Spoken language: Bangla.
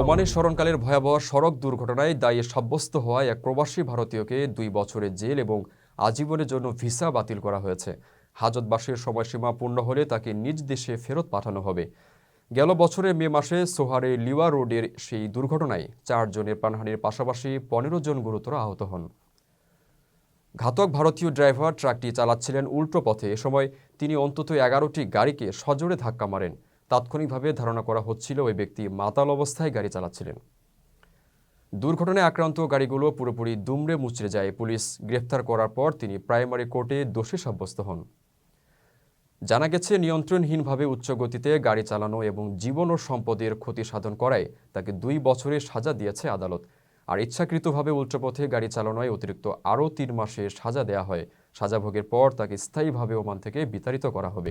ওমানের স্মরণকালের ভয়াবহ সড়ক দুর্ঘটনায় দায়ে সাব্যস্ত হওয়ায় এক প্রবাসী ভারতীয়কে দুই বছরের জেল এবং আজীবনের জন্য ভিসা বাতিল করা হয়েছে। হাজতবাসের সময়সীমা পূর্ণ হলে তাকে নিজ দেশে ফেরত পাঠানো হবে। গেল বছরের মে মাসে সোহারে লিওয়া রোডের সেই দুর্ঘটনায় চারজনের প্রাণহানির পাশাপাশি পনেরো জন গুরুতর আহত হন। ঘাতক ভারতীয় ড্রাইভার ট্রাকটি চালাচ্ছিলেন উল্টো পথে। এ সময় তিনি অন্তত এগারোটি গাড়িকে সজোরে ধাক্কা মারেন। তাৎক্ষণিকভাবে ধারণা করা হচ্ছিল ওই ব্যক্তি মাতাল অবস্থায় গাড়ি চালাচ্ছিলেন। দুর্ঘটনায় আক্রান্ত গাড়িগুলো পুরোপুরি দুমড়ে মুচড়ে যায়। পুলিশ গ্রেফতার করার পর তিনি প্রাইমারি কোর্টে দোষী সাব্যস্ত হন। জানা গেছে, নিয়ন্ত্রণহীনভাবে উচ্চ গতিতে গাড়ি চালানো এবং জীবন ও সম্পদের ক্ষতি সাধন করায় তাকে দুই বছরের সাজা দিয়েছে আদালত। আর ইচ্ছাকৃতভাবে উল্টোপথে গাড়ি চালানোয় অতিরিক্ত আরও তিন মাসের সাজা দেয়া হয়। সাজা ভোগের পর তাকে স্থায়ীভাবে ওমান থেকে বিতাড়িত করা হবে।